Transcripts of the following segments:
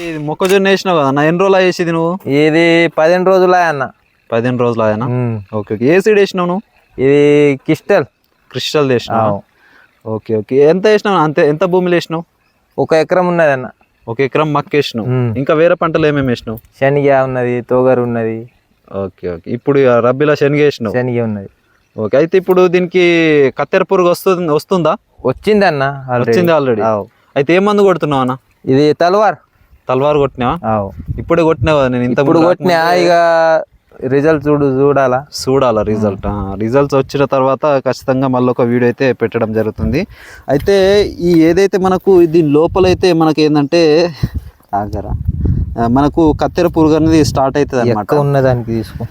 ఇది మొక్కజొన్న వేసినావు కదా ఎన్ని రోజులు వేసేది నువ్వు? ఇది పదిహేను రోజులు అన్న పదిహేను రోజులు ఆయన ఓకే ఓకే. ఏ సీడ్ వేసినావు నువ్వు? ఇది కిస్టల్ క్రిస్టల్ వేసినావు. Okay okay. ఎంత వేసినావు? అంతే ఎంత భూమిలో వేసినావు? ఒక ఎకరం ఉన్నది అన్న. ఒక ఎకరం మక్క వేసినావు. ఇంకా వేరే పంటలు ఏమేమి వేసినావు? శనగ ఉన్నది తోగరు ఉన్నది. Okay okay. ఇప్పుడు రబ్బీలో శనగ వేసినావు? శనగ ఉన్నది. ఓకే అయితే ఇప్పుడు దీనికి కత్తెర పురుగు వస్తుంది వస్తుందా? వచ్చింది అన్న already. వచ్చింది ఆల్రెడీ. అయితే ఏ మందు కొడుతున్నావు అన్న? ఇది తలవార్. తలవారు కొట్టినావా. ఇప్పుడే కొట్టినావు నేను ఇంత ఇప్పుడు కొట్టినా ఇక రిజల్ట్ చూడు చూడాలా? చూడాల రిజల్ట్ రిజల్ట్స్ వచ్చిన తర్వాత ఖచ్చితంగా మళ్ళీ ఒక వీడియో అయితే పెట్టడం జరుగుతుంది. అయితే ఈ ఏదైతే మనకు దీని లోపలైతే మనకి ఏంటంటే ఆగరా. మనకు కత్తెర పురుగు అనేది స్టార్ట్ అవుతుంది అనమాట ఉన్నదానికి తీసుకో.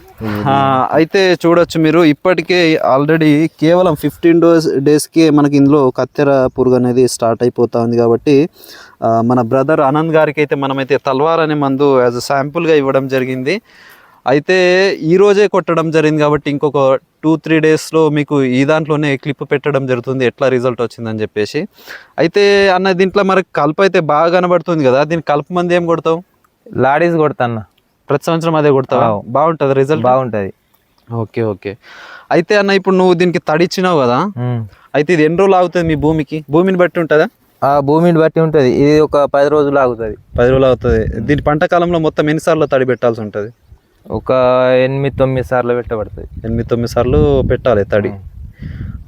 అయితే చూడొచ్చు మీరు ఇప్పటికే ఆల్రెడీ కేవలం ఫిఫ్టీన్ డోస్ డేస్కే మనకి ఇందులో కత్తెర పురుగు అనేది స్టార్ట్ అయిపోతా ఉంది కాబట్టి మన బ్రదర్ ఆనంద్ గారికి అయితే మనమైతే తల్వార్ అనే మందు యాజ్ అ శాంపుల్గా ఇవ్వడం జరిగింది. అయితే ఈ రోజే కొట్టడం జరిగింది కాబట్టి ఇంకొక టూ త్రీ డేస్లో మీకు ఈ దాంట్లోనే క్లిప్ పెట్టడం జరుగుతుంది ఎట్లా రిజల్ట్ వచ్చిందని చెప్పేసి. అయితే అన్న దీంట్లో మనకి కలుపు అయితే బాగా కనబడుతుంది కదా దీని కలుపు మంది ఏం కొడతావు? లాడీస్ కొడతాన్న. ప్రతి సంవత్సరం అదే కొడతావా. బాగుంటుంది రిజల్ట్ బాగుంటది. Okay okay. అయితే అన్న ఇప్పుడు నువ్వు దీనికి తడిచ్చినావు కదా. అయితే ఇది ఎన్ని రోజులు ఆగుతుంది మీ భూమికి? భూమిని బట్టి ఉంటుందా? ఆ భూమిని బట్టి ఉంటది. ఇది ఒక పది రోజులు ఆగుతుంది. పది రోజులు అవుతుంది దీని పంట కాలంలో మొత్తం ఎన్నిసార్లు తడి పెట్టాల్సి ఉంటుంది? ఒక ఎనిమిది తొమ్మిది సార్లు పెట్టబడుతుంది. ఎనిమిది తొమ్మిది సార్లు పెట్టాలి తడి.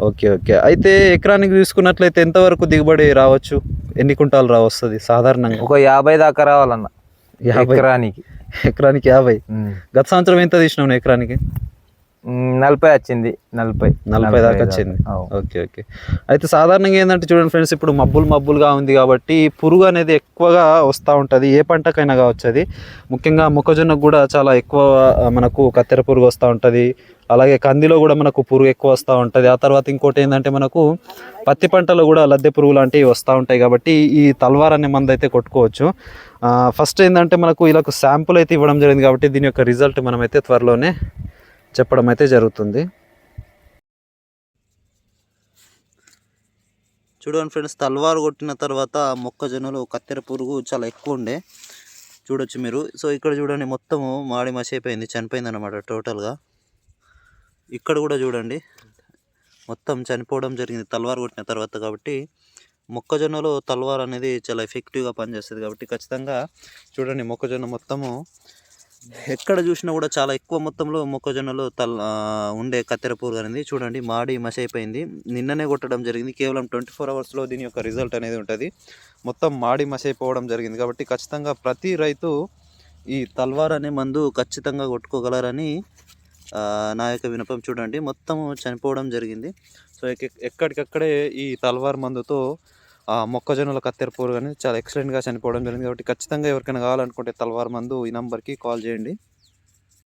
Okay okay. అయితే ఎకరానికి తీసుకున్నట్లయితే ఎంతవరకు దిగుబడి రావచ్చు? ఎన్ని కుంటాలు రావస్తుంది సాధారణంగా? ఒక యాభై దాకా రావాలన్న. యాభై. ఎకరానికి. ఎకరానికి యాభై. ఉమ్. గత సంవత్సరం ఎంత తీసినావు నువ్వు ఎకరానికి? ఉమ్, నలభై వచ్చింది నలభై. నలభై దాకా వచ్చింది. Okay okay. అయితే సాధారణంగా ఏంటంటే చూడండి ఫ్రెండ్స్ ఇప్పుడు మబ్బులు మబ్బులుగా ఉంది కాబట్టి పురుగు అనేది ఎక్కువగా వస్తూ ఉంటుంది. ఏ పంటకైనా కావచ్చు అది. ముఖ్యంగా మొక్కజొన్నకు కూడా చాలా ఎక్కువ మనకు కత్తెర పురుగు వస్తూ ఉంటుంది. అలాగే కందిలో కూడా మనకు పురుగు ఎక్కువ వస్తూ ఉంటుంది. ఆ తర్వాత ఇంకోటి ఏంటంటే మనకు పత్తి పంటలో కూడా లద్దె పురుగు లాంటివి వస్తూ ఉంటాయి కాబట్టి ఈ తల్వార్ అనే మందు అయితే కొట్టుకోవచ్చు ఫస్ట్ ఏంటంటే మనకు ఇలా శాంపుల్ అయితే ఇవ్వడం జరిగింది కాబట్టి దీని యొక్క రిజల్ట్ మనమైతే త్వరలోనే చెప్పడం అయితే జరుగుతుంది. చూడండి ఫ్రెండ్స్ తల్వారు కొట్టిన తర్వాత మొక్కజొన్నలో కత్తెర పురుగు చాలా ఎక్కువ ఉండే. చూడొచ్చు మీరు. సో ఇక్కడ చూడండి మొత్తము మాడి మసి అయిపోయింది చనిపోయింది అనమాట టోటల్గా. ఇక్కడ కూడా చూడండి మొత్తం చనిపోవడం జరిగింది తల్వారు కొట్టిన తర్వాత కాబట్టి. మొక్కజొన్నలో తల్వార్ అనేది చాలా ఎఫెక్టివ్గా పనిచేస్తుంది కాబట్టి ఖచ్చితంగా చూడండి మొక్కజొన్న మొత్తము ఎక్కడ చూసినా కూడా చాలా ఎక్కువ మొత్తంలో మొక్కజొన్నలో తల్ ఉండే కత్తెర పురుగు అనేది చూడండి మాడి మసి అయిపోయింది. నిన్ననే కొట్టడం జరిగింది కేవలం ట్వంటీ ఫోర్ అవర్స్లో దీని యొక్క రిజల్ట్ అనేది ఉంటుంది. మొత్తం మాడి మసి అయిపోవడం జరిగింది కాబట్టి ఖచ్చితంగా ప్రతి రైతు ఈ తల్వార్ అనే మందు ఖచ్చితంగా కొట్టుకోగలరని నా యొక్క వినపం చూడండి. మొత్తం చనిపోవడం జరిగింది. సో ఎక్కడికక్కడే ఈ తల్వార్ మందుతో మొక్కజొన్నల కత్తెర పురుగు అనేది చాలా ఎక్సలెంట్గా చనిపోవడం జరిగింది. కాబట్టి ఖచ్చితంగా ఎవరికైనా కావాలనుకుంటే తలవారు మందు ఈ నెంబర్కి కాల్ చేయండి.